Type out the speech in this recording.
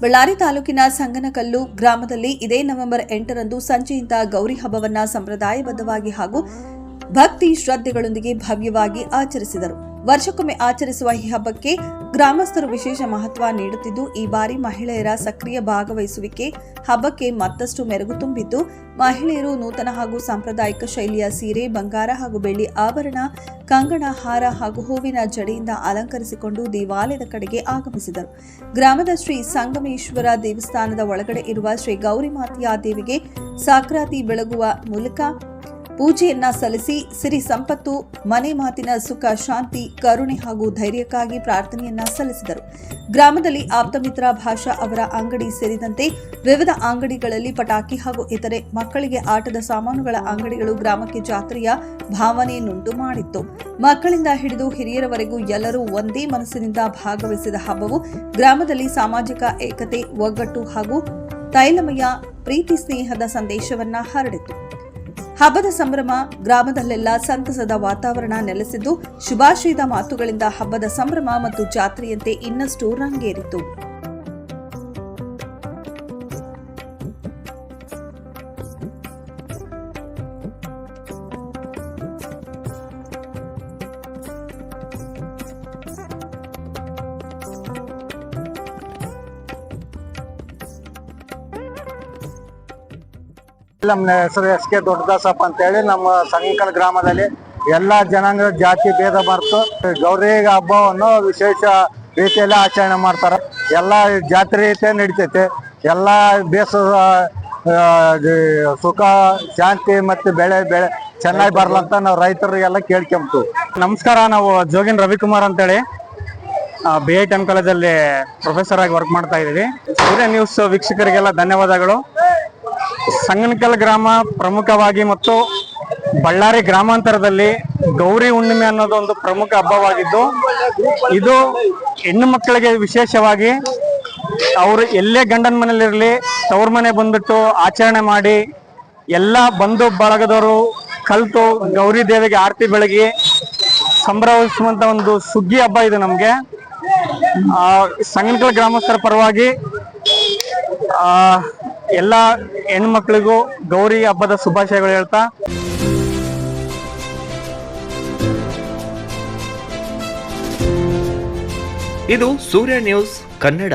ಬಳ್ಳಾರಿ ತಾಲೂಕಿನ ಸಂಗನಕಲ್ಲು ಗ್ರಾಮದಲ್ಲಿ ಇದೇ ನವೆಂಬರ್ ಎಂಟರಂದು ಸಂಜೆಯಿಂದ ಗೌರಿ ಹಬ್ಬವನ್ನ ಸಂಪ್ರದಾಯಬದ್ಧವಾಗಿ ಹಾಗೂ ಭಕ್ತಿ ಶ್ರದ್ಧೆಗಳೊಂದಿಗೆ ಭವ್ಯವಾಗಿ ಆಚರಿಸಿದರು. ವರ್ಷಕ್ಕೊಮ್ಮೆ ಆಚರಿಸುವ ಈ ಹಬ್ಬಕ್ಕೆ ಗ್ರಾಮಸ್ಥರು ವಿಶೇಷ ಮಹತ್ವ ನೀಡುತ್ತಿದ್ದು, ಈ ಬಾರಿ ಮಹಿಳೆಯರ ಸಕ್ರಿಯ ಭಾಗವಹಿಸುವಿಕೆ ಹಬ್ಬಕ್ಕೆ ಮತ್ತಷ್ಟು ಮೆರುಗು ತುಂಬಿದ್ದು, ಮಹಿಳೆಯರು ನೂತನ ಹಾಗೂ ಸಾಂಪ್ರದಾಯಿಕ ಶೈಲಿಯ ಸೀರೆ, ಬಂಗಾರ ಹಾಗೂ ಬೆಳ್ಳಿ ಆಭರಣ, ಕಂಗಣ, ಹಾರ ಹಾಗೂ ಹೂವಿನ ಜಡೆಯಿಂದ ಅಲಂಕರಿಸಿಕೊಂಡು ದೇವಾಲಯದ ಕಡೆಗೆ ಆಗಮಿಸಿದರು. ಗ್ರಾಮದ ಶ್ರೀ ಸಂಗಮೇಶ್ವರ ದೇವಸ್ಥಾನದ ಒಳಗಡೆ ಇರುವ ಶ್ರೀ ಗೌರಿ ಮಾತೆಯ ದೇವಿಗೆ ಸಾಕ್ರಾತಿ ಬೆಳಗುವ ಮೂಲಕ ಪೂಜೆಯನ್ನ ಸಲ್ಲಿಸಿ ಸಿರಿ ಸಂಪತ್ತು, ಮನೆ ಮಾತಿನ ಸುಖ, ಶಾಂತಿ, ಕರುಣೆ ಹಾಗೂ ಧೈರ್ಯಕ್ಕಾಗಿ ಪ್ರಾರ್ಥನೆಯನ್ನ ಸಲ್ಲಿಸಿದರು. ಗ್ರಾಮದಲ್ಲಿ ಆಪ್ತಮಿತ್ರ ಭಾಷಾ ಅವರ ಅಂಗಡಿ ಸೇರಿದಂತೆ ವಿವಿಧ ಅಂಗಡಿಗಳಲ್ಲಿ ಪಟಾಕಿ ಹಾಗೂ ಇತರೆ ಮಕ್ಕಳಿಗೆ ಆಟದ ಸಾಮಾನುಗಳ ಅಂಗಡಿಗಳು ಗ್ರಾಮಕ್ಕೆ ಜಾತ್ರೆಯ ಭಾವನೆಯನ್ನುಂಟು ಮಾಡಿತ್ತು. ಮಕ್ಕಳಿಂದ ಹಿಡಿದು ಹಿರಿಯರವರೆಗೂ ಎಲ್ಲರೂ ಒಂದೇ ಮನಸ್ಸಿನಿಂದ ಭಾಗವಹಿಸಿದ ಹಬ್ಬವು ಗ್ರಾಮದಲ್ಲಿ ಸಾಮಾಜಿಕ ಏಕತೆ, ಒಗ್ಗಟ್ಟು ಹಾಗೂ ತೈಲಮಯ, ಪ್ರೀತಿ ಸ್ನೇಹದ ಸಂದೇಶವನ್ನ ಹರಡಿತು. ಹಬ್ಬದ ಸಂಭ್ರಮ ಗ್ರಾಮದಲ್ಲೆಲ್ಲ ಸಂತಸದ ವಾತಾವರಣ ನೆಲೆಸಿದ್ದು ಶುಭಾಶಯದ ಮಾತುಗಳಿಂದ ಹಬ್ಬದ ಸಂಭ್ರಮ ಮತ್ತು ಜಾತ್ರೆಯಂತೆ ಇನ್ನಷ್ಟು ರಂಗೇರಿತು. ನಮ್ಮ ಹೆಸರು ಎಸ್ ಕೆ ದೊಡ್ಡದಾಸಪ್ಪ ಅಂತೇಳಿ ನಮ್ಮ ಸಂಕಲ್ ಗ್ರಾಮದಲ್ಲಿ ಎಲ್ಲ ಜನಾಂಗ ಜಾತಿ ಭೇದ ಮರೆತು ಗೌರಿ ಹಬ್ಬವನ್ನು ವಿಶೇಷ ರೀತಿಯಲ್ಲಿ ಆಚರಣೆ ಮಾಡ್ತಾರೆ. ಎಲ್ಲ ಜಾತಿ ರೀತಿಯ ನಡಿತೈತೆ. ಎಲ್ಲ ಬೇಸ ಸುಖ, ಶಾಂತಿ ಮತ್ತೆ ಬೆಳೆ ಬೆಳೆ ಚೆನ್ನಾಗಿ ಬರ್ಲಂತ ನಾವು ರೈತರಿಗೆಲ್ಲ ಕೇಳ್ಕೊಂಬ್ತು ನಮಸ್ಕಾರ, ನಾವು ಜೋಗಿನ್ ರವಿಕುಮಾರ್ ಅಂತೇಳಿ. ಬಿ ಐ ಟಿ ಎಂ ಕಾಲೇಜಲ್ಲಿ ಪ್ರೊಫೆಸರ್ ಆಗಿ ವರ್ಕ್ ಮಾಡ್ತಾ ಇದ್ದೀವಿ. ಸೂರ್ಯ ನ್ಯೂಸ್ ವೀಕ್ಷಕರಿಗೆಲ್ಲ ಧನ್ಯವಾದಗಳು. ಸಂಗನಕಲ್ ಗ್ರಾಮ ಪ್ರಮುಖವಾಗಿ ಮತ್ತು ಬಳ್ಳಾರಿ ಗ್ರಾಮಾಂತರದಲ್ಲಿ ಗೌರಿ ಹುಣ್ಣಿಮೆ ಅನ್ನೋದು ಒಂದು ಪ್ರಮುಖ ಹಬ್ಬವಾಗಿದ್ದು, ಇದು ಹೆಣ್ಣು ಮಕ್ಕಳಿಗೆ ವಿಶೇಷವಾಗಿ ಅವರು ಎಲ್ಲೇ ಗಂಡನ ಮನೆಯಲ್ಲಿರಲಿ, ತವ್ರ ಮನೆ ಬಂದ್ಬಿಟ್ಟು ಆಚರಣೆ ಮಾಡಿ, ಎಲ್ಲ ಬಂಧು ಬಳಗದವರು ಕಲಿತು ಗೌರಿ ದೇವಿಗೆ ಆರತಿ ಬೆಳಗಿ ಸಂಭ್ರಮಿಸುವಂತ ಒಂದು ಸುಗ್ಗಿ ಹಬ್ಬ ಇದು ನಮ್ಗೆ. ಸಂಗನಕಲ್ ಗ್ರಾಮಸ್ಥರ ಪರವಾಗಿ, ಆ ಎಲ್ಲ ಹೆಣ್ಮಕ್ಳಿಗೂ ಗೌರಿ ಹಬ್ಬದ ಶುಭಾಶಯಗಳು ಹೇಳ್ತಾ. ಇದು ಸೂರ್ಯ ನ್ಯೂಸ್ ಕನ್ನಡ.